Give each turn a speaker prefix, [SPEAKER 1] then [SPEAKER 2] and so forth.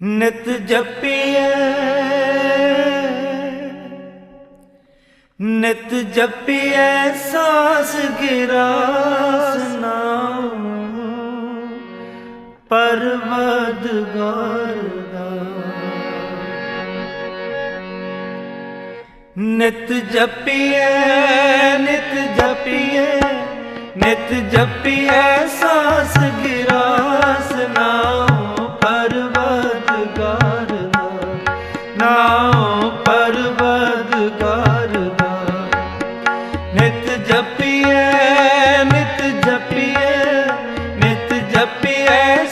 [SPEAKER 1] ਨਿਤ ਜਪੀਐ ਨਿਤ ਜਪੀਐ ਸਾਸ ਗਿਰਾਸ ਨਾਮ ਪਰਵਦਗਾਰ ਦਾ ਨਿਤ ਜਪੀਏ ਨਿਤ ਜਪੀਏ ਨਿਤ ਜਪੀਏ ਸਾਸ ਗਿਰਾਸ ਨਾਉ ਪਰਵਦਗਾਰ ਦਾ ਨਾਉ ਪਰਵਦਗਾਰ ਦਾ ਨਿਤ ਜਪੀਏ ਨਿਤ ਜਪੀਏ ਨਿਤ ਜਪੀਏ